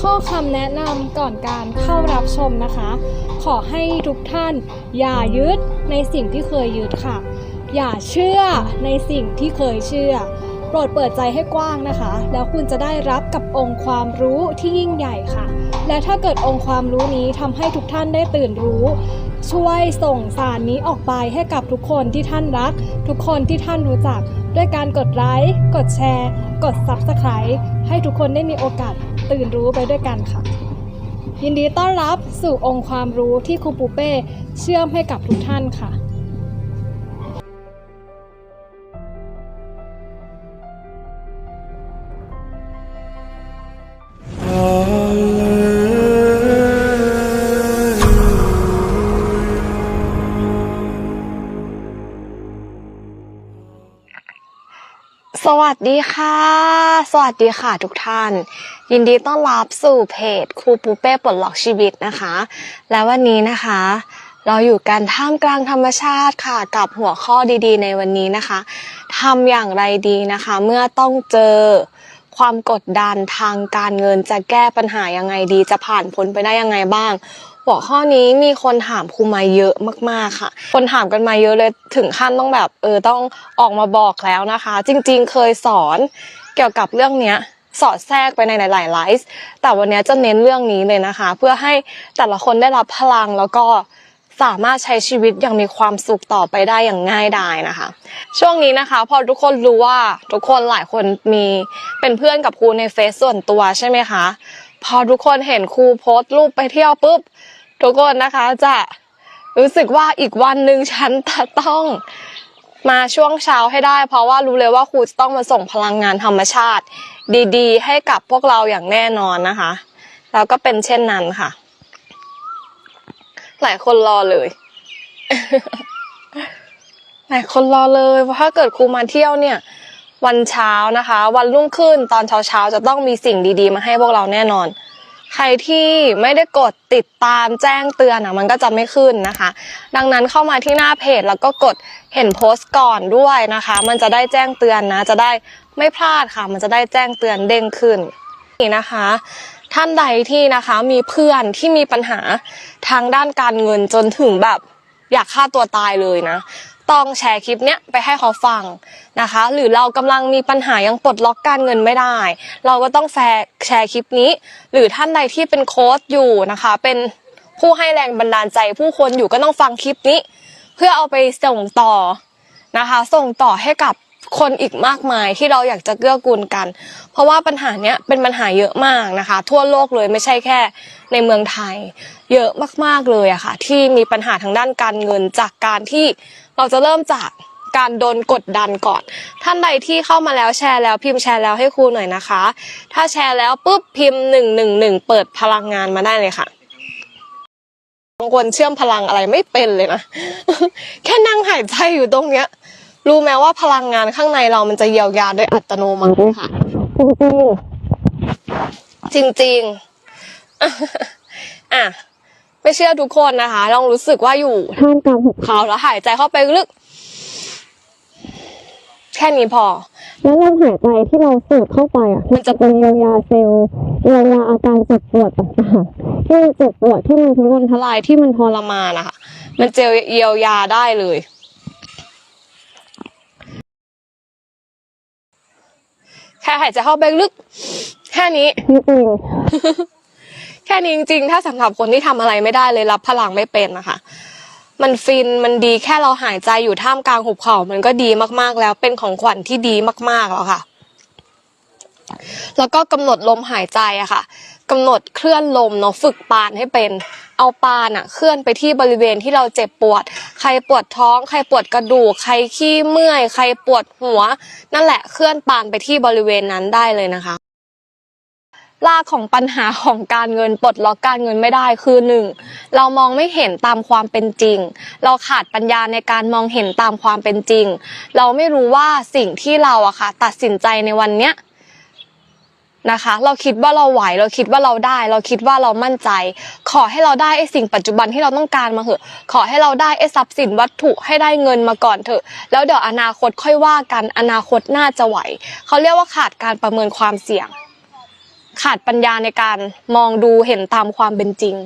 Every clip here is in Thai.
ข้อคำแนะนำก่อนการเข้ารับชมนะคะ ขอให้ทุกท่านอย่ายึดในสิ่งที่เคยยึดค่ะ อย่าเชื่อในสิ่งที่เคยเชื่อ โปรดเปิดใจให้กว้างนะคะ แล้วคุณจะได้รับกับองค์ความรู้ที่ยิ่งใหญ่ค่ะ และถ้าเกิดองค์ความรู้นี้ทำให้ทุกท่านได้ตื่นรู้ ช่วยส่งสารนี้ออกไปให้กับทุกคนที่ท่านรัก ทุกคนที่ท่านรู้จัก ด้วยการกดไลค์กดแชร์ กด Subscribe ให้ทุกคนได้มีโอกาสตื่นรู้ไปด้วยกันค่ะ ยินดีต้อนรับสู่องค์ความรู้ที่ครูปูเป้เชื่อมให้กับทุกท่านค่ะ สวัสดีค่ะ สวัสดีค่ะทุกท่าน ยินดีต้อนรับสู่เพจครูปูเป้ปลดล็อกชีวิตนะคะ และวันนี้นะคะ เราอยู่กันท่ามกลางธรรมชาติค่ะ กับหัวข้อดีๆ ในวันนี้นะคะทำอย่างไรดีนะคะ เมื่อต้องเจอความกดดันทางการเงินจะแก้ปัญหายังไงดี จะผ่านพ้นไปได้ยังไงบ้าง หัวข้อนี้มีคนถามครูมาเยอะมากๆค่ะ คนถามกันมาเยอะเลยถึงขั้นต้องแบบ เออต้องออกมาบอกแล้วนะคะ จริงๆ เคยสอนเกี่ยวกับเรื่องเนี้ยสอดแทรกไปในหลายๆไลฟ์แต่วันนี้จะเน้นเรื่องนี้เลยนะคะ เพื่อให้แต่ละคนได้รับพลังแล้วก็สามารถใช้ชีวิตอย่างมีความสุขต่อไปได้อย่างง่ายดายนะคะ ช่วงนี้นะคะ พอทุกคนรู้ว่าทุกคนหลายคนมีเป็นเพื่อนกับครูในเฟซส่วนตัวใช่ไหมคะ พอทุกคนเห็นครูโพสต์รูปไปเที่ยวปุ๊บ ทุกคนนะคะจะรู้สึกว่าอีกวันหนึ่งฉันจะต้องมาช่วงเช้าให้ได้ เพราะว่ารู้เลยว่าครูจะต้องมาส่งพลังงานธรรมชาติ ดีๆ ให้กับพวกเราอย่างแน่นอนนะคะ แล้วก็เป็นเช่นนั้นค่ะ หลายคนรอเลย หลายคนรอเลยเพราะถ้าเกิดครูมาเที่ยวเนี่ย วันเช้านะคะ วันรุ่งขึ้นตอนเช้าๆจะต้องมีสิ่งดีๆ มาให้พวกเราแน่นอน ใครที่ไม่ได้กดติดตามแจ้งเตือนอะมันก็จะไม่ขึ้นนะคะ ดังนั้นเข้ามาที่หน้าเพจแล้วก็กดเห็นโพสต์ก่อนด้วยนะคะ มันจะได้แจ้งเตือนนะ จะได้ไม่พลาดค่ะ มันจะได้แจ้งเตือนเด้งขึ้นนี่นะคะ ท่านใดที่นะคะมีเพื่อนที่มีปัญหาทางด้านการเงินจนถึงแบบอยากฆ่าตัวตายเลยนะ ต้องแชร์คลิปเนี้ยไปให้เขาฟังนะคะ หรือเรากำลังมีปัญหายังปลดล็อกการเงินไม่ได้ เราก็ต้องแชร์แชร์คลิปนี้ หรือท่านใดที่เป็นโค้ชอยู่นะคะ เป็นผู้ให้แรงบันดาลใจผู้คนอยู่ก็ต้องฟังคลิปนี้ เพื่อเอาไปส่งต่อนะคะ ส่งต่อให้กับคนอีกมากมายที่เราอยากจะเกื้อกูลกัน เพราะว่าปัญหาเนี้ยเป็นปัญหาเยอะมากนะคะ ทั่วโลกเลยไม่ใช่แค่ในเมืองไทย เยอะมากๆเลยอะค่ะที่มีปัญหาทางด้านการเงินจากการที่ เราจะเริ่มจากการโดนกดดันก่อน ท่านใดที่เข้ามาแล้วแชร์แล้วพิมพ์แชร์แล้วให้ครูหน่อยนะคะ ถ้าแชร์แล้วปุ๊บพิมพ์หนึ่งหนึ่งหนึ่งเปิดพลังงานมาได้เลยค่ะบางคนเชื่อมพลังอะไรไม่เป็นเลยนะ แค่นั่งหายใจอยู่ตรงเนี้ย รู้ไหมว่าพลังงานข้างในเรามันจะเยียวยาโดยอัตโนมัติค่ะ จริงๆจริงๆอะ ไม่เชื่อทุกคนนะคะ ลองรู้สึกว่าอยู่ท่ามกลางหุบเขาแล้วหายใจเข้าไปลึก แค่นี้พอ แล้วลมหายใจที่เราสูดเข้าไปอะ มันจะเป็นเยียวยาเซลล์เยียวยาอาการเจ็บปวดต่างๆที่มันเจ็บปวดที่มันทุรนทลายที่มันทรมานนะคะมันจะเยียวยาได้เลย แค่หายใจเข้าไปลึก แค่นี้จริงๆ แค่นี้จริงๆ ถ้าสำหรับคนที่ทำอะไรไม่ได้เลยรับพลังไม่เป็นนะคะมันฟินมันดีแค่เราหายใจอยู่ท่ามกลางหุบเขา มันก็ดีมากๆแล้วเป็นของขวัญที่ดีมากๆแล้วค่ะ แล้วก็กำหนดลมหายใจอะค่ะกำหนดเคลื่อนลมเนาะฝึกปานให้เป็น เอาปานอะเคลื่อนไปที่บริเวณที่เราเจ็บปวด ใครปวดท้อง ใครปวดกระดูก ใครขี้เมื่อย ใครปวดหัว นั่นแหละเคลื่อนปานไปที่บริเวณนั้นได้เลยนะคะ รากของปัญหาของการเงินปลดล็อกการเงินไม่ได้คือหนึ่งเรามองไม่เห็นตามความเป็นจริง เราขาดปัญญาในการมองเห็นตามความเป็นจริง เราไม่รู้ว่าสิ่งที่เราอะค่ะ ตัดสินใจในวันเนี้ยนะคะ เราคิดว่าเราไหว เราคิดว่าเราได้ เราคิดว่าเรามั่นใจ ขอให้เราได้ไอ้สิ่งปัจจุบันที่เราต้องการมาเถอะ ขอให้เราได้ไอ้ทรัพย์สินวัตถุให้ได้เงินมาก่อนเถอะ แล้วเดี๋ยวอนาคตค่อยว่ากัน อนาคตน่าจะไหว เขาเรียกว่าขาดการประเมินความเสี่ยง ขาดปัญญาในการมองดูเห็นตามความเป็นจริง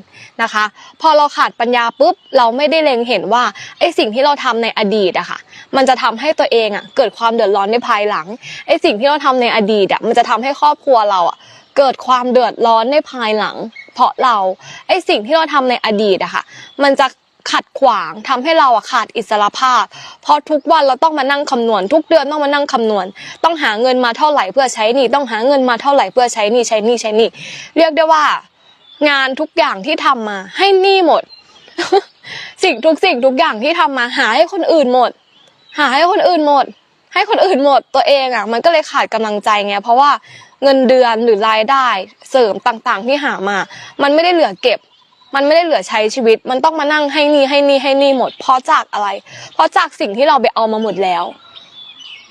นะคะ พอเราขาดปัญญาปุ๊บเราไม่ได้เล็งเห็นว่าไอ้สิ่งที่เราทำในอดีตอะค่ะ มันจะทำให้ตัวเองอะเกิดความเดือดร้อนในภายหลังไอ้สิ่งที่เราทำในอดีตอะมันจะทำให้ครอบครัวเราอะเกิดความเดือดร้อนในภายหลัง เพราะเราไอ้สิ่งที่เราทำในอดีตอะค่ะ มันจะ ขัดขวางทำให้เราอะขาดอิสรภาพ เพราะทุกวันเราต้องมานั่งคำนวณ ทุกเดือนต้องมานั่งคำนวณ ต้องหาเงินมาเท่าไหร่เพื่อใช้หนี้ต้องหาเงินมาเท่าไหร่เพื่อใช้หนี้ใช้หนี้ใช้หนี้เรียกได้ว่า งานทุกอย่างที่ทำมา ให้หนี้หมด สิ่งทุกสิ่งทุกอย่างที่ทำมา หาให้คนอื่นหมด หาให้คนอื่นหมด ให้คนอื่นหมดตัวเองอะมันก็เลยขาดกำลังใจไงเพราะว่าเงินเดือนหรือรายได้เสริมต่างๆที่หามา มันไม่ได้เหลือเก็บ มันไม่ได้เหลือใช้ชีวิต มันต้องมานั่งให้นี่ให้นี่ให้นี่หมด เพราะจากอะไร เพราะจากสิ่งที่เราไปเอามาหมดแล้ว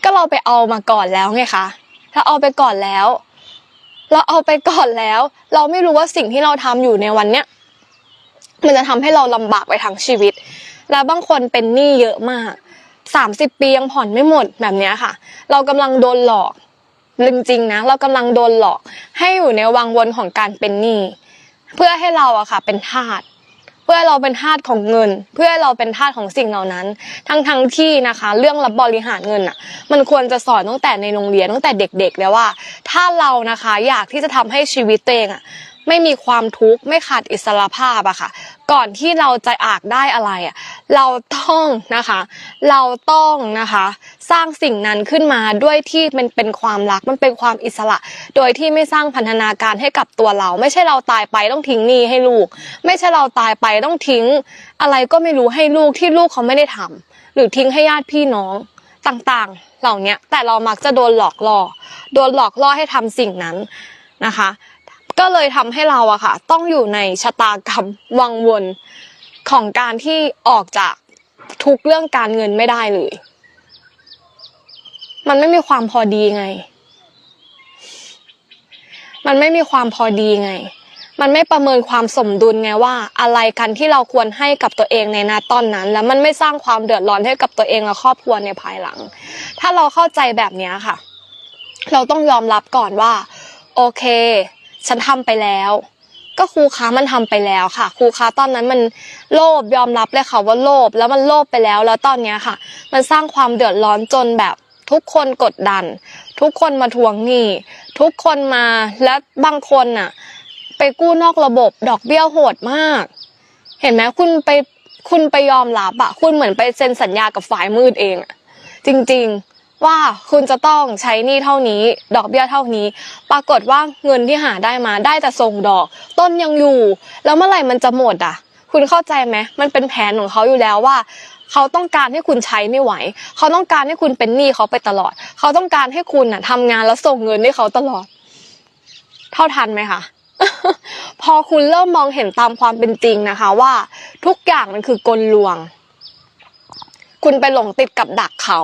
ก็เราไปเอามาก่อนแล้วไงคะถ้าเอาไปก่อนแล้ว เราเอาไปก่อนแล้ว เราไม่รู้ว่าสิ่งที่เราทำอยู่ในวันเนี้ยมันจะทำให้เราลำบากไปทั้งชีวิต แล้วบางคนเป็นหนี้เยอะมากสามสิบปียังผ่อนไม่หมดแบบเนี้ยค่ะ เรากำลังโดนหลอกจริงๆนะ เรากำลังโดนหลอก ให้อยู่ในวังวนของการเป็นหนี้ เพื่อให้เราอะค่ะ เป็นทาสเพื่อเราเป็นทาสของเงิน เพื่อเราเป็นทาสของสิ่งเหล่านั้น ทั้งทั้งๆที่นะคะ เรื่องรับบริหารเงินอะมันควรจะสอนตั้งแต่ในโรงเรียนตั้งแต่เด็กๆแล้วว่า ถ้าเรานะคะ อยากที่จะทำให้ชีวิตตัวเองอะ ไม่มีความทุกข์ไม่ขาดอิสรภาพอะค่ะ ก่อนที่เราจะอากได้อะไรอะเราต้องนะคะ เราต้องนะคะ สร้างสิ่งนั้นขึ้นมาด้วยที่มันเป็นความรักมันเป็นความอิสระ โดยที่ไม่สร้างพันธนาการให้กับตัวเรา ไม่ใช่เราตายไปต้องทิ้งหนี้ให้ลูก ไม่ใช่เราตายไปต้องทิ้ง อะไรก็ไม่รู้ให้ลูกที่ลูกเขาไม่ได้ทำหรือทิ้งให้ญาติพี่น้องต่างๆ เหล่านี้แต่เรามักจะโดนหลอกล่อ โดนหลอกล่อให้ทำสิ่งนั้นนะคะ ก็เลยทำให้เราอะค่ะ ต้องอยู่ในชะตากรรมวังวนของการที่ออกจากทุกเรื่องการเงินไม่ได้เลย มันไม่มีความพอดีไง มันไม่มีความพอดีไง มันไม่ประเมินความสมดุลไงว่า อะไรกันที่เราควรให้กับตัวเองในนาตอนนั้น แล้วมันไม่สร้างความเดือดร้อนให้กับตัวเองและครอบครัวในภายหลัง ถ้าเราเข้าใจแบบนี้ค่ะ เราต้องยอมรับก่อนว่า โอเค ฉันทำไปแล้ว ก็ครูค้ามันทำไปแล้วค่ะ ครูค้าตอนนั้นมันโลภยอมรับเลยค่ะว่าโลภแล้วมันโลภไปแล้ว แล้วตอนเนี้ยค่ะ มันสร้างความเดือดร้อนจนแบบทุกคนกดดัน ทุกคนมาทวงหนี้ ทุกคนมาและบางคนน่ะ ไปกู้นอกระบบดอกเบี้ยโหดมาก เห็นไหมคุณไปคุณไปยอมรับอะคุณเหมือนไปเซ็นสัญญากับฝ่ายมืดเองอะจริง ๆ ว่าคุณจะต้องใช้หนี้เท่านี้ ดอกเบี้ยเท่านี้ ปรากฏว่าเงินที่หาได้มาได้แต่ส่งดอก ต้นยังอยู่ แล้วเมื่อไหร่มันจะหมดอะคุณเข้าใจไหมมันเป็นแผนของเขาอยู่แล้วว่าเขาต้องการให้คุณใช้ไม่ไหว เขาต้องการให้คุณเป็นหนี้เขาไปตลอด เขาต้องการให้คุณน่ะทำงานแล้วส่งเงินให้เขาตลอด เท่าทันไหมคะ พอคุณเริ่มมองเห็นตามความเป็นจริงนะคะ ว่าทุกอย่างมันคือกลลวง คุณไปหลงติดกับดักเขา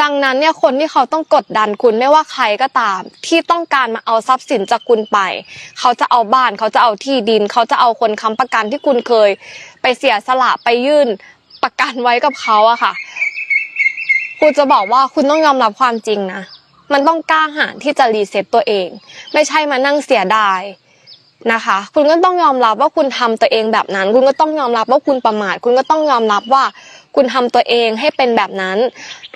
ดังนั้นเนี่ยคนที่เขาต้องกดดันคุณไม่ว่าใครก็ตาม ที่ต้องการมาเอาทรัพย์สินจากคุณไป เขาจะเอาบ้านเขาจะเอาที่ดิน เขาจะเอาคนค้ำประกันที่คุณเคย ไปเสียสละไปยื่นประกันไว้กับเขาอะค่ะ คุณจะบอกว่าคุณต้องยอมรับความจริงนะมันต้องกล้าหาญที่จะรีเซ็ตตัวเอง ไม่ใช่มานั่งเสียดายนะคะ คุณก็ต้องยอมรับว่าคุณทำตัวเองแบบนั้น คุณก็ต้องยอมรับว่าคุณประมาทคุณก็ต้องยอมรับว่า คุณทำตัวเองให้เป็นแบบนั้น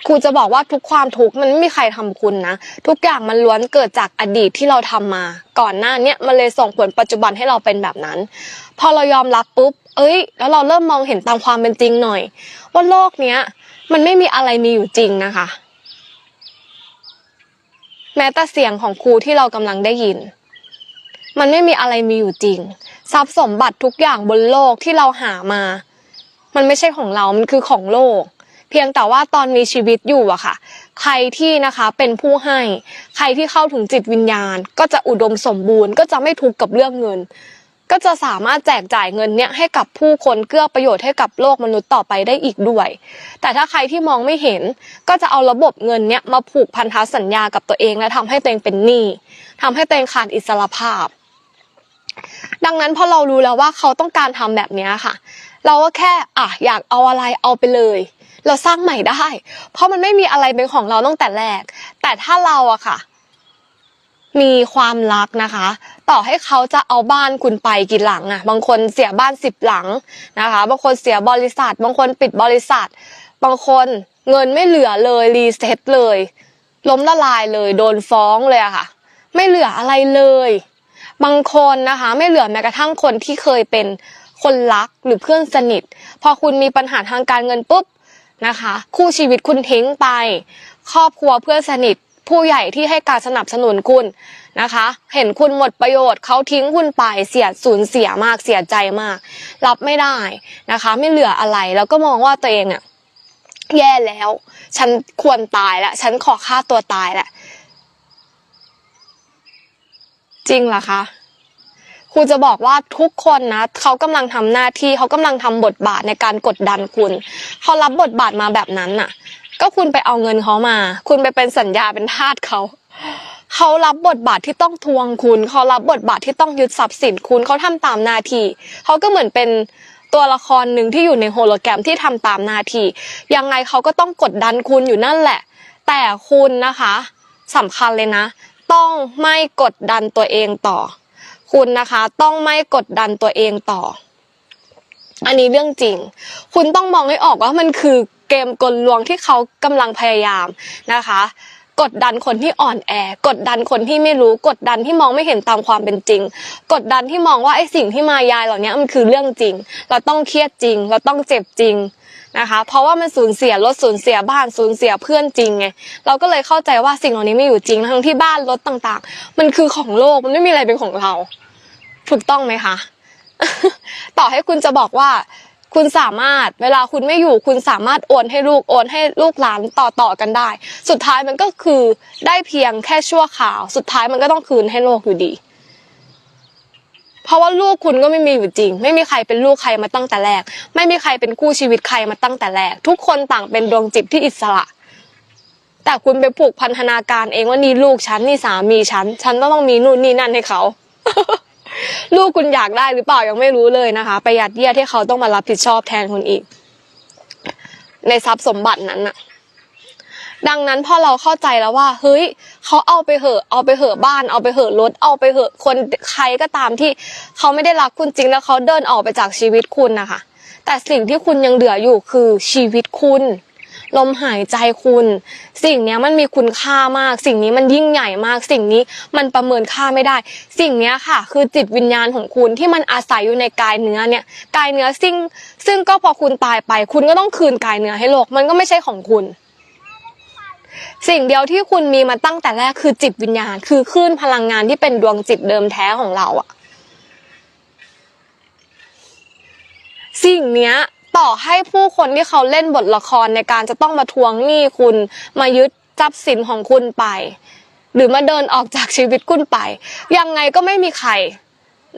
ครูจะบอกว่าทุกความทุกข์มันไม่มีใครทำคุณนะ ทุกอย่างมันล้วนเกิดจากอดีตที่เราทำมา ก่อนหน้าเนี้ยมันเลยส่งผลปัจจุบันให้เราเป็นแบบนั้น พอเรายอมรับปุ๊บ เอ้ย แล้วเราเริ่มมองเห็นตามความเป็นจริงหน่อย ว่าโลกเนี้ย มันไม่มีอะไรมีอยู่จริงนะคะ แม้แต่เสียงของครูที่เรากำลังได้ยิน มันไม่มีอะไรมีอยู่จริง ทรัพย์สมบัติทุกอย่างบนโลกที่เราหามา มันไม่ใช่ของเรา มันคือของโลก เพียงแต่ว่าตอนมีชีวิตอยู่อะค่ะ ใครที่นะคะเป็นผู้ให้ ใครที่เข้าถึงจิตวิญญาณ ก็จะอุดมสมบูรณ์ ก็จะไม่ทุกข์กับเรื่องเงิน ก็จะสามารถแจกจ่ายเงินเนี้ยให้กับผู้คนเกื้อประโยชน์ให้กับโลกมนุษย์ต่อไปได้อีกด้วย แต่ถ้าใครที่มองไม่เห็น ก็จะเอาระบบเงินเนี้ยมาผูกพันธสัญญากับตัวเองและทำให้ตัวเองเป็นหนี้ทำให้ตัวเองขาดอิสรภาพดังนั้นพอเรารู้แล้วว่าเขาต้องการทำแบบนี้ค่ะ เราก็แค่อะอยากเอาอะไรเอาไปเลย เราสร้างใหม่ได้ เพราะมันไม่มีอะไรเป็นของเราตั้งแต่แรก แต่ถ้าเราอะค่ะ มีความรักนะคะ ต่อให้เขาจะเอาบ้านคุณไปกี่หลังอะบางคนเสียบ้านสิบหลังนะคะ บางคนเสียบริษัท บางคนปิดบริษัท บางคนเงินไม่เหลือเลยรีเซ็ตเลย ล้มละลายเลยโดนฟ้องเลยอะค่ะ ไม่เหลืออะไรเลย บางคนนะคะ ไม่เหลือแม้กระทั่งคนที่เคยเป็น คนรักหรือเพื่อนสนิท พอคุณมีปัญหาทางการเงินปุ๊บนะคะ คู่ชีวิตคุณทิ้งไป ครอบครัวเพื่อนสนิท ผู้ใหญ่ที่ให้การสนับสนุนคุณนะคะ เห็นคุณหมดประโยชน์เขาทิ้งคุณไปเสียสูญเสียมากเสียใจมาก รับไม่ได้นะคะ ไม่เหลืออะไรแล้วก็มองว่าตัวเองอะแย่แล้ว ฉันควรตายแล้ว ฉันขอฆ่าตัวตายแหละจริงเหรอคะ ครูจะบอกว่าทุกคนนะเขากำลังทำหน้าที่เขากำลังทำบทบาทในการกดดันคุณเขารับบทบาทมาแบบนั้นน่ะ ก็คุณไปเอาเงินเขามา คุณไปเป็นสัญญาเป็นทาสเขาเขารับบทบาทที่ต้องทวงคุณเขารับบทบาทที่ต้องยึดทรัพย์สินคุณเขาทำตามหน้าที่เขาก็เหมือนเป็นตัวละครหนึ่งที่อยู่ในโฮโลแกรมที่ทำตามหน้าที่ยังไงเขาก็ต้องกดดันคุณอยู่นั่นแหละ แต่คุณนะคะสำคัญเลยนะ ต้องไม่กดดันตัวเองต่อ คุณนะคะต้องไม่กดดันตัวเองต่อ อันนี้เรื่องจริง คุณต้องมองให้ออกว่ามันคือเกมกลลวงที่เขากำลังพยายามนะคะ กดดันคนที่อ่อนแอ กดดันคนที่ไม่รู้ กดดันที่มองไม่เห็นตามความเป็นจริง กดดันที่มองว่าไอ้สิ่งที่มายายเหล่านี้มันคือเรื่องจริง เราต้องเครียดจริง เราต้องเจ็บจริง นะคะ เพราะว่ามันสูญเสียรถสูญเสียบ้านสูญเสียเพื่อนจริงไงเราก็เลยเข้าใจว่าสิ่งเหล่านี้ไม่อยู่จริงทั้งที่บ้านรถต่างๆ มันคือของโลกมันไม่มีอะไรเป็นของเรา ถูกต้องไหมคะ ต่อให้คุณจะบอกว่า คุณสามารถเวลาคุณไม่อยู่ คุณสามารถโอนให้ลูกโอนให้ลูกหลานต่อต่อกันได้ สุดท้ายมันก็คือได้เพียงแค่ชั่วคราว สุดท้ายมันก็ต้องคืนให้โลกอยู่ดี เพราะว่าลูกคุณก็ไม่มีอยู่จริง ไม่มีใครเป็นลูกใครมาตั้งแต่แรก ไม่มีใครเป็นคู่ชีวิตใครมาตั้งแต่แรก ทุกคนต่างเป็นดวงจิตที่อิสระ แต่คุณไปผูกพันธนาการเองว่านี่ลูกฉันนี่สามีฉัน ฉันต้องมีนู่นนี่นั่นให้เขา ลูกคุณอยากได้หรือเปล่ายังไม่รู้เลยนะคะไปยัดเยียดให้เขาต้องมารับผิดชอบแทนคุณอีก ในทรัพย์สมบัตินั้นน่ะ ดังนั้นพอเราเข้าใจแล้วว่า เฮ้ยเขาเอาไปเหอะเอาไปเหอะบ้าน เอาไปเหอะรถเอาไปเหอะคนใครก็ตามที่เขาไม่ได้รักคุณจริงแล้วเขาเดินออกไปจากชีวิตคุณนะคะแต่สิ่งที่คุณยังเหลืออยู่คือชีวิตคุณลมหายใจคุณ สิ่งนี้มันมีคุณค่ามาก สิ่งนี้มันยิ่งใหญ่มาก สิ่งนี้มันประเมินค่าไม่ได้ สิ่งนี้ค่ะ คือจิตวิญญาณของคุณที่มันอาศัยอยู่ในกายเนื้อเนี่ยกายเนื้อซึ่งซึ่งก็พอคุณตายไป คุณก็ต้องคืนกายเนื้อให้โลก มันก็ไม่ใช่ของคุณ สิ่งเดียวที่คุณมีมาตั้งแต่แรกคือจิตวิญญาณ คือคลื่นพลังงานที่เป็นดวงจิตเดิมแท้ของเราอะสิ่งเนี้ยต่อให้ผู้คนที่เขาเล่นบทละครในการจะต้องมาทวงหนี้คุณมายึดทรัพย์สินของคุณไป หรือมาเดินออกจากชีวิตคุณไป ยังไงก็ไม่มีใคร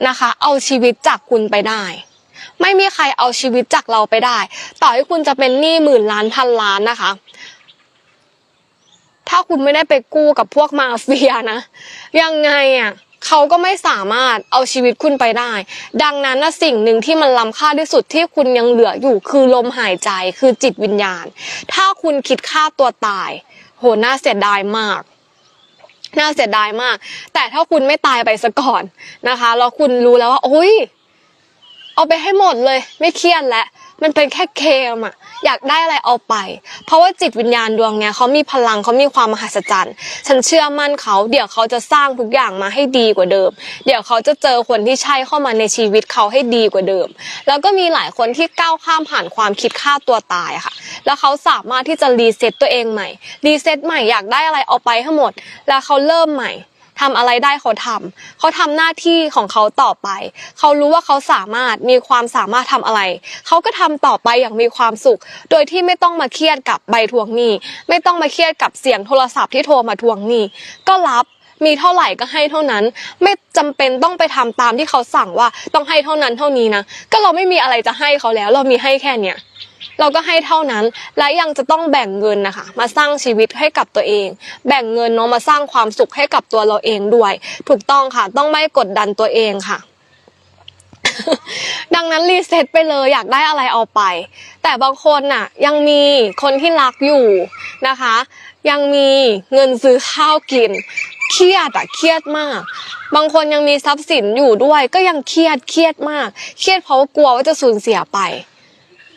นะคะ เอาชีวิตจากคุณไปได้ ไม่มีใครเอาชีวิตจากเราไปได้ ต่อให้คุณจะเป็นหนี้หมื่นล้านพันล้านนะคะาคุณไม่ได้ไปกู้กับพวกมาเฟียนะ ยังไงอะเขาก็ไม่สามารถเอาชีวิตคุณไปได้ ดังนั้นนะสิ่งหนึ่งที่มันล้ำค่าที่สุดที่คุณยังเหลืออยู่คือลมหายใจคือจิตวิญญาณ ถ้าคุณคิดฆ่าตัวตาย โหน่าเสียดายมากน่าเสียดายมาก แต่ถ้าคุณไม่ตายไปซะก่อนนะคะแล้วคุณรู้แล้วว่าโอ้ยเอาไปให้หมดเลย ไม่เครียดแล้ว มันเป็นแค่เกมอะอยากได้อะไรเอาไป เพราะว่าจิตวิญญาณดวงเนี้ยเขามีพลังเขามีความมหัศจรรย์ ฉันเชื่อมั่นเขา เดี๋ยวเขาจะสร้างทุกอย่างมาให้ดีกว่าเดิม เดี๋ยวเขาจะเจอคนที่ใช่เข้ามาในชีวิตเขาให้ดีกว่าเดิม แล้วก็มีหลายคนที่ก้าวข้ามผ่านความคิดฆ่าตัวตายค่ะ แล้วเขาสามารถที่จะรีเซ็ตตัวเองใหม่ รีเซ็ตใหม่อยากได้อะไรเอาไปให้หมด แล้วเขาเริ่มใหม่ ทำอะไรได้เขาทำเขาทำหน้าที่ของเขาต่อไป เขารู้ว่าเขาสามารถมีความสามารถทำอะไร เขาก็ทำต่อไปอย่างมีความสุข โดยที่ไม่ต้องมาเครียดกับใบทวงหนี้ ไม่ต้องมาเครียดกับเสียงโทรศัพท์ที่โทรมาทวงหนี้ ก็รับมีเท่าไหร่ก็ให้เท่านั้น ไม่จำเป็นต้องไปทำตามที่เขาสั่งว่าต้องให้เท่านั้นเท่านี้นะ ก็เราไม่มีอะไรจะให้เขาแล้ว เรามีให้แค่เนี้ย เราก็ให้เท่านั้น และยังจะต้องแบ่งเงินนะคะ มาสร้างชีวิตให้กับตัวเอง แบ่งเงินเนาะมาสร้างความสุขให้กับตัวเราเองด้วย ถูกต้องค่ะ ต้องไม่กดดันตัวเองค่ะ ดังนั้นรีเซ็ตไปเลยอยากได้อะไรเอาไป แต่บางคนน่ะ ยังมีคนที่รักอยู่นะคะ ยังมีเงินซื้อข้าวกินเครียดอะเครียดมาก บางคนยังมีทรัพย์สินอยู่ด้วย ก็ยังเครียดเครียดมาก เครียดเพราะกลัวว่าจะสูญเสียไป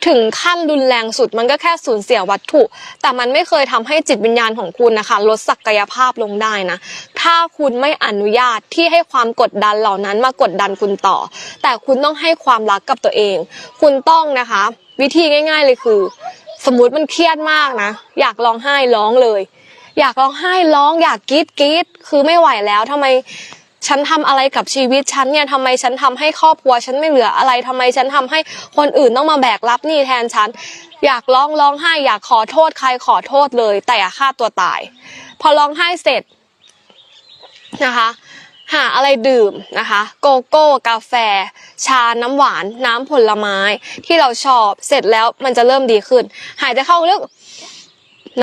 ถึงขั้นรุนแรงสุดมันก็แค่สูญเสียวัตถุ แต่มันไม่เคยทำให้จิตวิญญาณของคุณนะคะ ลดศักยภาพลงได้นะ ถ้าคุณไม่อนุญาตที่ให้ความกดดันเหล่านั้นมากดดันคุณต่อ แต่คุณต้องให้ความรักกับตัวเอง คุณต้องนะคะ วิธีง่าย ๆเลยคือ สมมติมันเครียดมากนะ อยากร้องไห้ร้องเลย อยากร้องไห้ร้อง อยากกรีดกรีดคือไม่ไหวแล้วทำไม ฉันทำอะไรกับชีวิตฉันเนี่ยทำไมฉันทำให้ครอบครัวฉันไม่เหลืออะไรทำไมฉันทำให้คนอื่นต้องมาแบกรับหนี้แทนฉัน อยากร้องร้องไห้อยากขอโทษใครขอโทษเลย แต่อย่าฆ่าตัวตาย พอร้องไห้เสร็จนะคะหาอะไรดื่มนะคะ โกโก้กาแฟ ชาน้ำหวาน น้ำผลไม้ ที่เราชอบเสร็จแล้วมันจะเริ่มดีขึ้น หายใจเข้าลึก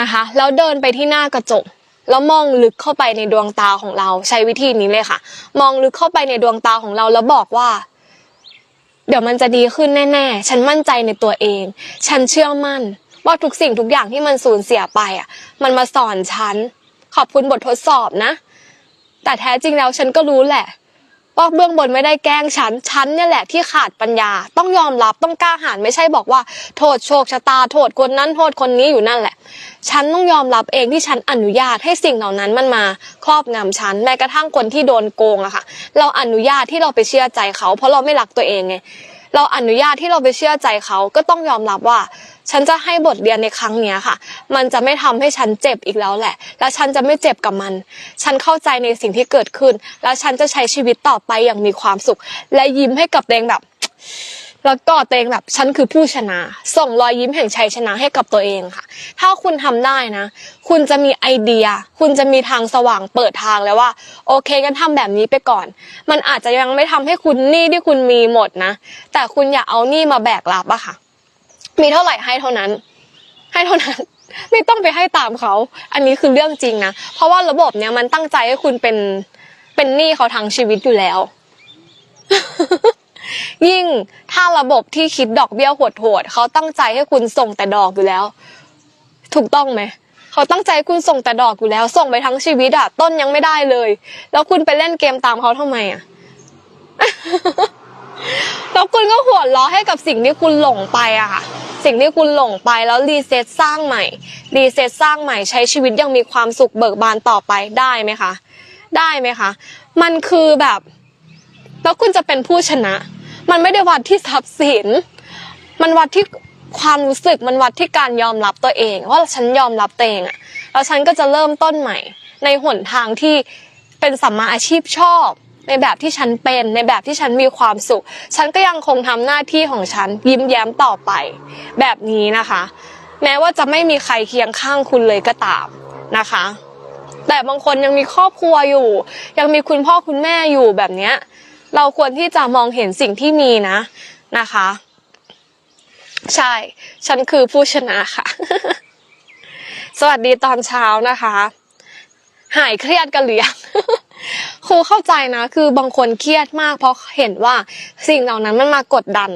นะคะ แล้วเดินไปที่หน้ากระจก แล้วมองลึกเข้าไปในดวงตาของเราใช้วิธีนี้เลยค่ะ มองลึกเข้าไปในดวงตาของเราแล้วบอกว่า เดี๋ยวมันจะดีขึ้นแน่ ๆ ฉันมั่นใจในตัวเอง ฉันเชื่อมั่น ว่าทุกสิ่งทุกอย่างที่มันสูญเสียไปอะ มันมาสอนฉัน ขอบคุณบททดสอบนะ แต่แท้จริงแล้วฉันก็รู้แหละ ว่าเบื้องบนไม่ได้แกล้งฉัน ฉันเนี่ยแหละที่ขาดปัญญา ต้องยอมรับต้องกล้าหาญไม่ใช่บอกว่า โทษโชคชะตา โทษคนนั้นโทษคนนี้อยู่นั่นแหละ ฉันต้องยอมรับเองที่ฉันอนุญาตให้สิ่งเหล่านั้นมันมา ครอบงำฉันแม้กระทั่งคนที่โดนโกงอะค่ะ เราอนุญาตที่เราไปเชื่อใจเขา เพราะเราไม่รักตัวเองไง เราอนุญาตที่เราไปเชื่อใจเขาก็ต้องยอมรับว่า ฉันจะให้บทเรียนในครั้งนี้ค่ะ มันจะไม่ทำให้ฉันเจ็บอีกแล้วแหละ แล้วฉันจะไม่เจ็บกับมัน ฉันเข้าใจในสิ่งที่เกิดขึ้น แล้วฉันจะใช้ชีวิตต่อไปอย่างมีความสุข และยิ้มให้กับตัวเองแบบ แล้วก็ตัวเองแบบฉันคือผู้ชนะ ส่งรอยยิ้มแห่งชัยชนะให้กับตัวเองค่ะ ถ้าคุณทำได้นะ คุณจะมีไอเดีย คุณจะมีทางสว่างเปิดทางแล้วว่า โอเคงั้นทำแบบนี้ไปก่อน มันอาจจะยังไม่ทำให้คุณหนี้ที่คุณมีหมดนะ แต่คุณอย่าเอาหนี้มาแบกรับอะค่ะ มีเท่าไหร่ให้เท่านั้น ให้เท่านั้นไม่ต้องไปให้ตามเขา อันนี้คือเรื่องจริงนะ เพราะว่าระบบเนี้ยมันตั้งใจให้คุณเป็นเป็นหนี้เขาทั้งชีวิตอยู่แล้ว ยิ่งถ้าระบบที่คิดดอกเบี้ยโหดๆเขาตั้งใจให้คุณส่งแต่ดอกอยู่แล้ว ถูกต้องไหมเขาตั้งใจให้คุณส่งแต่ดอกอยู่แล้ว ส่งไปทั้งชีวิตอะต้นยังไม่ได้เลย แล้วคุณไปเล่นเกมตามเขาทำไมอะแล้วคุณก็หัวเราะให้กับสิ่งที่คุณหลงไปอะค่ะสิ่งที่คุณหลงไปแล้วรีเซ็ตสร้างใหม่รีเซ็ตสร้างใหม่ใช้ชีวิตยังมีความสุขเบิกบานต่อไปได้ไหมคะ ได้ไหมคะ มันคือแบบ แล้วคุณจะเป็นผู้ชนะ มันไม่ได้วัดที่ทรัพย์สิน มันวัดที่ความรู้สึกมันวัดที่การยอมรับตัวเอง ว่าฉันยอมรับตัวเองอะแล้วฉันก็จะเริ่มต้นใหม่ ในหนทางที่เป็นสัมมาอาชีพชอบ ในแบบที่ฉันเป็นในแบบที่ฉันมีความสุข ฉันก็ยังคงทำหน้าที่ของฉันยิ้มแย้มต่อไป แบบนี้นะคะ แม้ว่าจะไม่มีใครเคียงข้างคุณเลยก็ตามนะคะ แต่บางคนยังมีครอบครัวอยู่ ยังมีคุณพ่อคุณแม่อยู่แบบเนี้ย เราควรที่จะมองเห็นสิ่งที่มีนะนะคะ ใช่ ฉันคือผู้ชนะค่ะ สวัสดีตอนเช้านะคะ หายเครียดกันหรือยังครูเข้าใจนะ คือบางคนเครียดมาก เพราะเห็นว่าสิ่งเหล่านั้นมันมากดดัน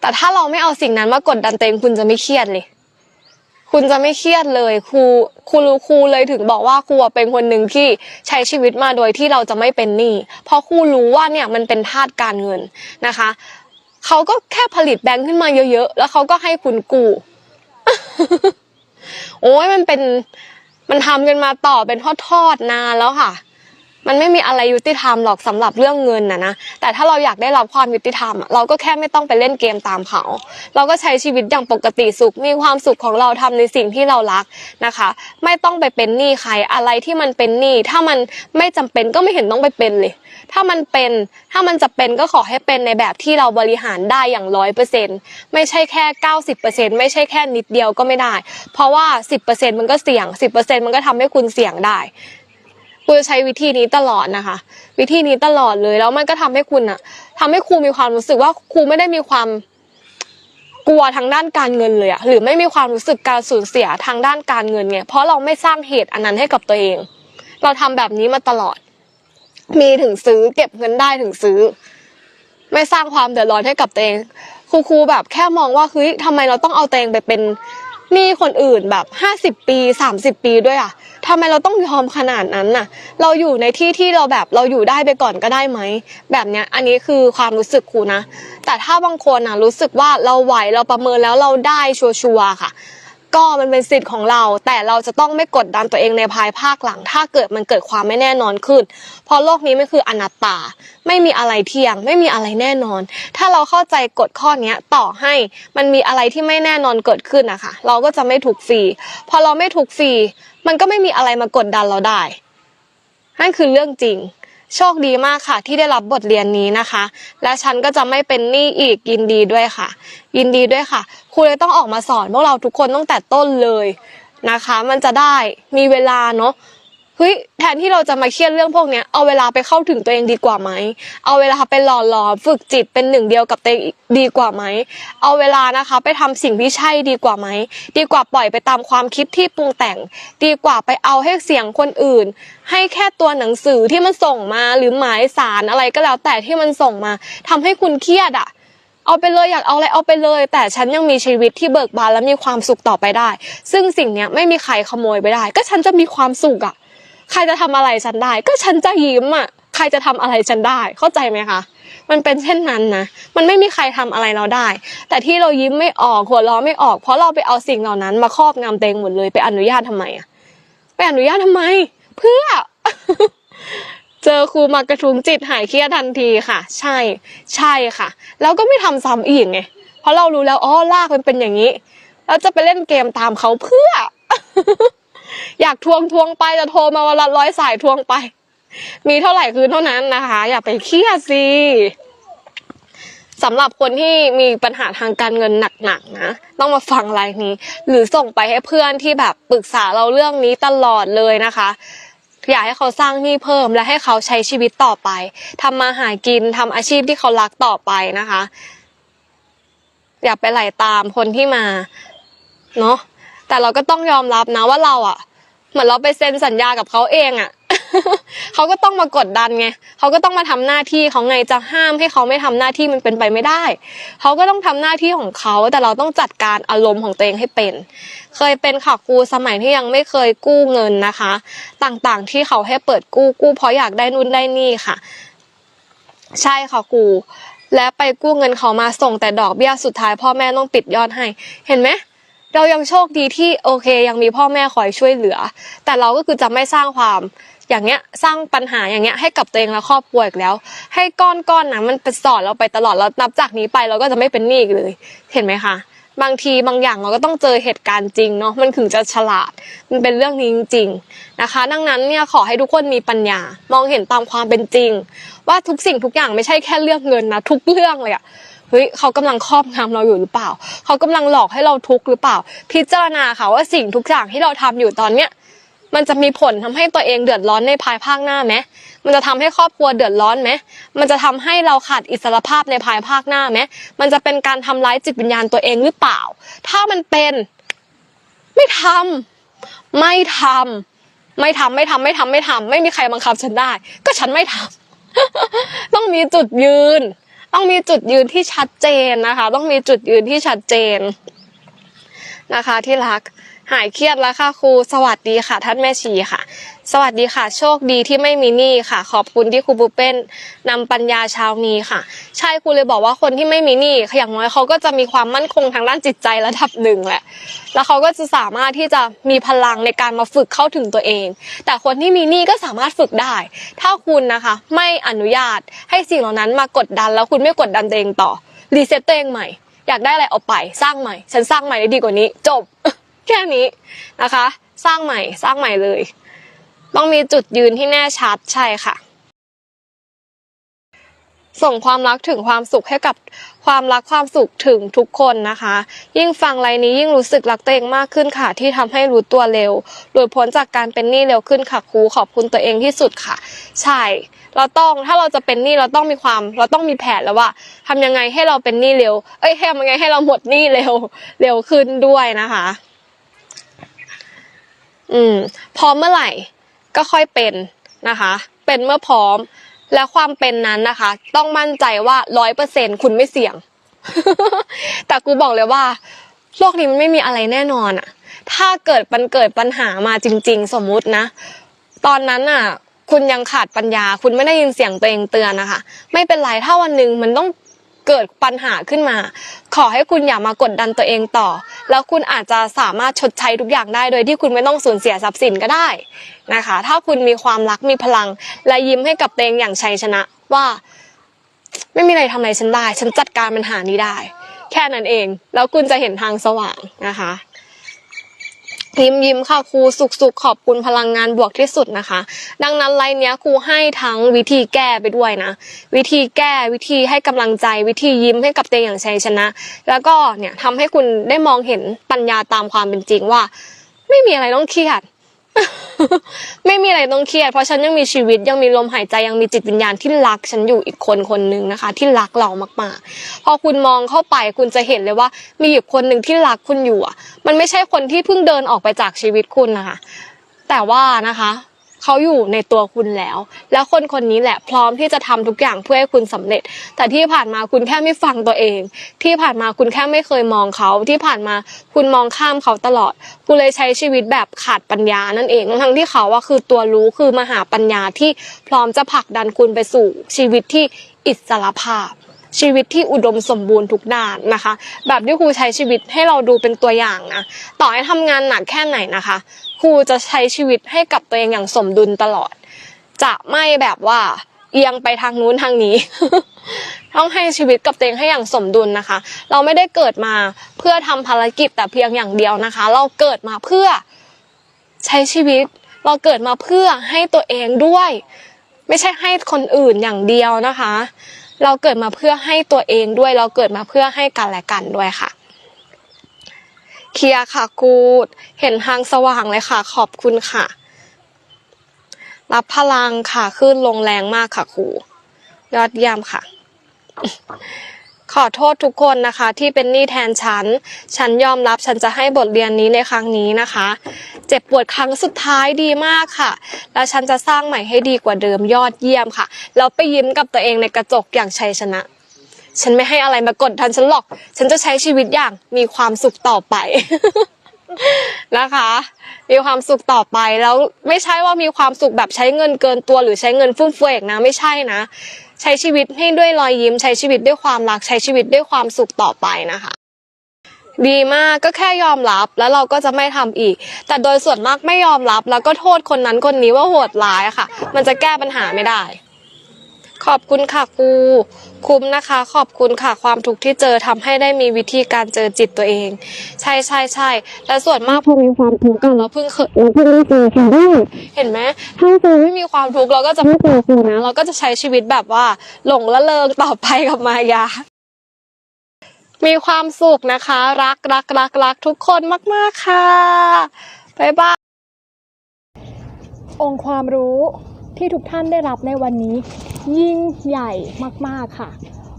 แต่ถ้าเราไม่เอาสิ่งนั้นมากดดันตัวเองคุณจะไม่เครียดเลย คุณจะไม่เครียดเลยครูครูรู้ครูเลยถึงบอกว่าครูเป็นคนหนึ่งที่ใช้ชีวิตมาโดยที่เราจะไม่เป็นหนี้เพราะครูรู้ว่าเนี่ยมันเป็นธาตุการเงินนะคะเขาก็แค่ผลิตแบงค์ขึ้นมาเยอะๆ แล้วเขาก็ให้คุณกู้โอ้ยมันเป็นมันทำกันมาต่อเป็นทอดๆนานแล้วค่ะ มันไม่มีอะไรยุติธรรมหรอกสำหรับเรื่องเงินนะนะแต่ถ้าเราอยากได้รับความยุติธรรมเราก็แค่ไม่ต้องไปเล่นเกมตามเขา เราก็ใช้ชีวิตอย่างปกติสุข มีความสุขของเราทำในสิ่งที่เรารักนะคะ ไม่ต้องไปเป็นหนี้ใครอะไรที่มันเป็นหนี้ถ้ามันไม่จำเป็นก็ไม่เห็นต้องไปเป็นเลย ถ้ามันเป็นถ้ามันจะเป็นก็ขอให้เป็นในแบบที่เราบริหารได้อย่างร้อยเปอร์เซ็นไม่ใช่แค่เก้าสิบเปอร์เซ็นไม่ใช่แค่นิดเดียวก็ไม่ได้ เพราะว่าสิบเปอร์เซ็นมันก็เสี่ยงสิบเปอร์เซ็นมันก็ทำให้คุณเสี่ยงได้ ครูจะใช้วิธีนี้ตลอดนะคะ วิธีนี้ตลอดเลยแล้วมันก็ทำให้คุณอะทำให้ครูมีความรู้สึกว่าครูไม่ได้มีความกลัวทางด้านการเงินเลยอะหรือไม่มีความรู้สึกการสูญเสียทางด้านการเงินไงเพราะเราไม่สร้างเหตุอันนั้นให้กับตัวเอง เราทำแบบนี้มาตลอด มีถึงซื้อเก็บเงินได้ถึงซื้อ ไม่สร้างความเดือดร้อนให้กับตัวเองครูครูแบบแค่มองว่าเฮ้ยทำไมเราต้องเอาตัวเองไปเป็น หนี้คนอื่นแบบห้าสิบปีสามสิบปีด้วยอะทำไมเราต้องยอมขนาดนั้นน่ะ เราอยู่ในที่ที่เราแบบเราอยู่ได้ไปก่อนก็ได้ไหม แบบเนี้ย อันนี้คือความรู้สึกครูนะ แต่ถ้าบางคนน่ะรู้สึกว่าเราไหวเราประเมินแล้วเราได้ชัวร์ๆค่ะ ก็มันเป็นสิทธิ์ของเรา แต่เราจะต้องไม่กดดันตัวเองในภายภาคหลัง ถ้าเกิดมันเกิดความไม่แน่นอนขึ้น เพราะโลกนี้มันคืออนัตตา ไม่มีอะไรเที่ยง ไม่มีอะไรแน่นอน ถ้าเราเข้าใจกฎข้อเนี้ต่อให้มันมีอะไรที่ไม่แน่นอนเกิดขึ้นนะคะเราก็จะไม่ถูกฟรีพอเราไม่ถูกฟรีมันก็ไม่มีอะไรมากดดันเราได้นั่นคือเรื่องจริง โชคดีมากค่ะ ที่ได้รับบทเรียนนี้นะคะ และฉันก็จะไม่เป็นหนี้อีกยินดีด้วยค่ะ ยินดีด้วยค่ะครูเลยต้องออกมาสอนพวกเราทุกคนตั้งแต่ต้นเลยนะคะ มันจะได้มีเวลาเนาะ เฮ้ยแทนที่เราจะมาเครียดเรื่องพวกเนี้ยเอาเวลาไปเข้าถึงตัวเองดีกว่าไหมเอาเวลาไปหล่อหลอมฝึกจิตเป็นหนึ่งเดียวกับตัวเองดีกว่าไหมเอาเวลานะคะ ไปทำสิ่งที่ใช่ดีกว่าไหมดีกว่าปล่อยไปตามความคิดที่ปรุงแต่ง ดีกว่าไปเอาให้เสียงคนอื่น ให้แค่ตัวหนังสือที่มันส่งมาหรือหมายสารอะไรก็แล้วแต่ที่มันส่งมาทำให้คุณเครียดอะเอาไปเลยอยากเอาอะไรเอาไปเลย แต่ฉันยังมีชีวิตที่เบิกบานและมีความสุขต่อไปได้ ซึ่งสิ่งเนี้ยไม่มีใครขโมยไปได้ ก็ฉันจะมีความสุขอะ ใครจะทำอะไรฉันได้ ก็ฉันจะยิ้มอะใครจะทำอะไรฉันได้ เข้าใจไหมคะมันเป็นเช่นนั้นนะ มันไม่มีใครทำอะไรเราได้ แต่ที่เรายิ้มไม่ออกหัวเราะไม่ออก เพราะเราไปเอาสิ่งเหล่านั้น มาครอบงำเตวเองหมดเลยไปอนุญาตทำไมอะไปอนุญาตทำไม เพื่อ เจอครูมากระทุงจิตหายเครียดทันทีค่ะ ใช่ ใช่ค่ะ แล้วก็ไม่ทำซ้ำอีกไงเพราะเรารู้แล้วอ๋อลากมันเป็นอย่างนี้แล้วจะไปเล่นเกมตามเขาเพื่อ อยากทวงทวงไปจะโทรมาวันละร้อยสายทวงไป มีเท่าไหร่คืนเท่านั้นนะคะ อย่าไปเครียดสิสำหรับคนที่มีปัญหาทางการเงินหนักๆนะ ต้องมาฟังไลน์นี้ หรือส่งไปให้เพื่อนที่แบบปรึกษาเราเรื่องนี้ตลอดเลยนะคะ อยากให้เขาสร้างหนี้เพิ่มและให้เขาใช้ชีวิตต่อไปทำมาหากินทำอาชีพที่เขารักต่อไปนะคะ อย่าไปไหลตามคนที่มา เนาะ แต่เราก็ต้องยอมรับนะว่าเราอะเหมือนเราไปเซ็นสัญญากับเขาเองอะเขาก็ต้องมากดดันไงเขาก็ต้องมาทำหน้าที่เขาไงจะห้ามให้เขาไม่ทำหน้าที่มันเป็นไปไม่ได้ เขาก็ต้องทำหน้าที่ของเขาแต่เราต้องจัดการอารมณ์ของตัวเองให้เป็น เคยเป็นค่ะครูสมัยที่ยังไม่เคยกู้เงินนะคะ ต่างๆที่เขาให้เปิดกู้กู้เพราะอยากได้นู่นได้นี่ค่ะ ใช่ค่ะครูและไปกู้เงินเขามาส่งแต่ดอกเบี้ยสุดท้ายพ่อแม่ต้องปิดยอดให้ เห็นไหม เรายังโชคดีที่โอเค ยังมีพ่อแม่คอยช่วยเหลือ แต่เราก็คือจะไม่สร้างความอย่างเงี้ยสร้างปัญหาอย่างเงี้ยให้กับตัวเองและครอบครัวอีกแล้ว ให้ก้อนก้อนนะมันเป็นสอนเราไปตลอดแล้วนับจากนี้ไปเราก็จะไม่เป็นหนี้อีกเลย เห็นไหมคะบางทีบางอย่างเราก็ต้องเจอเหตุการณ์จริงเนาะมันถึงจะฉลาดมันเป็นเรื่องนี้จริงๆนะคะ ดังนั้นเนี่ยขอให้ทุกคนมีปัญญา มองเห็นตามความเป็นจริง ว่าทุกสิ่งทุกอย่างไม่ใช่แค่เรื่องเงินนะทุกเรื่องเลยอะ เฮ้ยเขากำลังครอบงำเราอยู่หรือเปล่า เขากำลังหลอกให้เราทุกข์หรือเปล่า พิจารณาค่ะว่าสิ่งทุกอย่างที่เราทำอยู่ตอนเนี้ยมันจะมีผลทำให้ตัวเองเดือดร้อนในภายภาคหน้าไหมมันจะทำให้ครอบครัวเดือดร้อนไหมมันจะทำให้เราขาดอิสรภาพในภายภาคหน้าไหมมันจะเป็นการทำร้ายจิตวิญญาณตัวเองหรือเปล่า ถ้ามันเป็น ไม่ทำไม่ทำไม่ทำไม่ทำไม่ทำไม่ทำไม่มีใครบังคับฉันได้ ก็ฉันไม่ทำต้องมีจุดยืน ต้องมีจุดยืนที่ชัดเจนนะคะ ต้องมีจุดยืนที่ชัดเจนนะคะ ที่รัก หายเครียดแล้วค่ะครู สวัสดีค่ะ ท่านแม่ชีค่ะ สวัสดีค่ะ โชคดีที่ไม่มีหนี้ค่ะ ขอบคุณที่ครูปูเป้นนำปัญญาเช้านี้ค่ะ ใช่ครูเลยบอกว่าคนที่ไม่มีหนี้อย่างน้อยเขาก็จะมีความมั่นคงทางด้านจิตใจระดับหนึ่งแหละ แล้วเขาก็จะสามารถที่จะมีพลังในการมาฝึกเข้าถึงตัวเอง แต่คนที่มีหนี้ก็สามารถฝึกได้ ถ้าคุณนะคะ ไม่อนุญาตให้สิ่งเหล่านั้นมากดดัน แล้วคุณไม่กดดันตัวเองต่อรีเซ็ตตัวเองใหม่ อยากได้อะไรเอาไปสร้างใหม่ ฉันสร้างใหม่ได้ดีกว่านี้ จบ แค่นี้นะคะ สร้างใหม่สร้างใหม่เลย ต้องมีจุดยืนที่แน่ชัดใช่ค่ะ ส่งความรักถึงความสุขให้กับความรักความสุขถึงทุกคนนะคะ ยิ่งฟังไรนี้ยิ่งรู้สึกรักตัวเองมากขึ้นค่ะ ที่ทำให้รู้ตัวเร็วหลุดพ้นจากการเป็นหนี้เร็วขึ้นค่ะครูขอบคุณตัวเองที่สุดค่ะ ใช่เราต้องถ้าเราจะเป็นหนี้เราต้องมีความ เราต้องมีแผนแล้วว่าทำยังไงให้เราเป็นหนี้เร็ว เอ้ยทำยังไงให้เราหมดหนี้เร็วเร็วขึ้นด้วยนะคะ อืม พร้อมเมื่อไหร่ ก็ค่อยเป็นนะคะ เป็นเมื่อพร้อม และความเป็นนั้นนะคะ ต้องมั่นใจว่าร้อยเปอร์เซ็นคุณไม่เสี่ยง แต่กูบอกเลยว่า โลกนี้มันไม่มีอะไรแน่นอนอะถ้าเกิดมันเกิดปัญหามาจริง ๆ สมมุตินะ ตอนนั้นอะคุณยังขาดปัญญา คุณไม่ได้ยินเสียงตัวเองเตือนนะคะ ไม่เป็นไรถ้าวันหนึ่งมันต้องเกิดปัญหาขึ้นมา ขอให้คุณอย่ามากดดันตัวเองต่อ แล้วคุณอาจจะสามารถชดใช้ทุกอย่างได้โดยที่คุณไม่ต้องสูญเสียทรัพย์สินก็ได้นะคะ ถ้าคุณมีความรักมีพลัง และยิ้มให้กับตัวเองอย่างชัยชนะว่า ไม่มีอะไรทำอะไรฉันได้ ฉันจัดการปัญหานี้ได้ แค่นั้นเอง แล้วคุณจะเห็นทางสว่างนะคะ ยิ้มยิ้มค่ะครูสุขสุขขอบคุณพลังงานบวกที่สุดนะคะ ดังนั้นไลน์เนี้ยครูให้ทั้งวิธีแก้ไปด้วยนะ วิธีแก้วิธีให้กำลังใจวิธียิ้มให้กับตัวเองอย่างชัยชนะ แล้วก็เนี่ยทำให้คุณได้มองเห็นปัญญาตามความเป็นจริงว่า ไม่มีอะไรต้องเครียด ไม่มีอะไรต้องเครียด เพราะฉันยังมีชีวิตยังมีลมหายใจยังมีจิตวิญญาณที่รักฉันอยู่อีกคนคนหนึ่งนะคะ ที่รักเรามากๆ พอคุณมองเข้าไปคุณจะเห็นเลยว่า มีอีกคนหนึ่งที่รักคุณอยู่อะ มันไม่ใช่คนที่เพิ่งเดินออกไปจากชีวิตคุณนะคะ แต่ว่านะคะ เขาอยู่ในตัวคุณแล้ว แล้วคนคนนี้แหละพร้อมที่จะทำทุกอย่างเพื่อให้คุณสำเร็จ แต่ที่ผ่านมาคุณแค่ไม่ฟังตัวเอง ที่ผ่านมาคุณแค่ไม่เคยมองเขา ที่ผ่านมาคุณมองข้ามเขาตลอด คุณเลยใช้ชีวิตแบบขาดปัญญานั่นเองทั้งที่เขาว่าคือตัวรู้คือมหาปัญญาที่พร้อมจะผลักดันคุณไปสู่ชีวิตที่อิสระภาพ ชีวิตที่อุดมสมบูรณ์ทุกด้านนะคะ แบบที่ครูใช้ชีวิตให้เราดูเป็นตัวอย่างนะต่อให้ทำงานหนักแค่ไหนนะคะครูจะใช้ชีวิตให้กับตัวเองอย่างสมดุลตลอด จะไม่แบบว่าเอียงไปทางนู้นทางนี้ ต้องให้ชีวิตกับตัวเองให้อย่างสมดุลนะคะ เราไม่ได้เกิดมาเพื่อทำภารกิจแต่เพียงอย่างเดียวนะคะ เราเกิดมาเพื่อใช้ชีวิต เราเกิดมาเพื่อให้ตัวเองด้วย ไม่ใช่ให้คนอื่นอย่างเดียวนะคะ เราเกิดมาเพื่อให้ตัวเองด้วย เราเกิดมาเพื่อให้กันและกันด้วยค่ะ เคลียร์ค่ะกูด เห็นทางสว่างเลยค่ะ ขอบคุณค่ะ รับพลังค่ะ ขึ้นลงแรงมากค่ะครู ยอดเยี่ยมค่ะ ขอโทษทุกคนนะคะ ที่เป็นหนี้แทนฉัน ฉันยอมรับฉันจะให้บทเรียนนี้ในครั้งนี้นะคะ เจ็บปวดครั้งสุดท้ายดีมากค่ะ แล้วฉันจะสร้างใหม่ให้ดีกว่าเดิมยอดเยี่ยมค่ะ แล้วไปยิ้มกับตัวเองในกระจกอย่างชัยชนะ ฉันไม่ให้อะไรมากดทันฉันหรอก ฉันจะใช้ชีวิตอย่างมีความสุขต่อไป นะคะ มีความสุขต่อไปแล้วไม่ใช่ว่ามีความสุขแบบใช้เงินเกินตัวหรือใช้เงินฟุ่มเฟือยนะไม่ใช่นะ ใช้ชีวิตให้ด้วยรอยยิ้ม ใช้ชีวิตด้วยความรัก ใช้ชีวิตด้วยความสุขต่อไปนะคะดีมากก็แค่ยอมรับแล้วเราก็จะไม่ทำอีก แต่โดยส่วนมากไม่ยอมรับแล้วก็โทษคนนั้นคนนี้ว่าโหดร้ายค่ะ มันจะแก้ปัญหาไม่ได้ ขอบคุณค่ะครูคุ้มนะคะ ขอบคุณค่ะความทุกข์ที่เจอทำให้ได้มีวิธีการเจอจิตตัวเอง ใช่ใช่ใช่แต่ส่วนมากพอมีความทุกข์กันเราเพิ่งเคยเราเพิ่งได้เจอค่ะเห็นไหมถ้าเจอไม่มีความทุกข์เราก็จะไม่เจอครูนะ เราก็จะใช้ชีวิตแบบว่า หลงละเลงต่อไปกับมายามีความสุขนะคะ รักรักรักรักทุกคนมาก ๆ ค่ะ บ๊ายบาย องค์ความรู้ ที่ทุกท่านได้รับในวันนี้ ยิ่งใหญ่มากๆค่ะ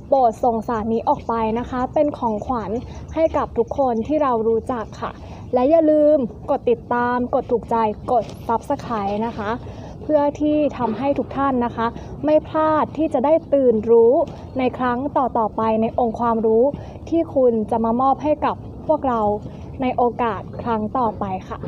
โปรดส่งสารนี้ออกไปนะคะ เป็นของขวัญให้กับทุกคนที่เรารู้จักค่ะ และอย่าลืมกดติดตาม กดถูกใจกด Subscribe นะคะ เพื่อที่ทำให้ทุกท่านนะคะ ไม่พลาดที่จะได้ตื่นรู้ในครั้งต่อๆไปในองค์ความรู้ ที่คุณจะมามอบให้กับพวกเราในโอกาสครั้งต่อไปค่ะ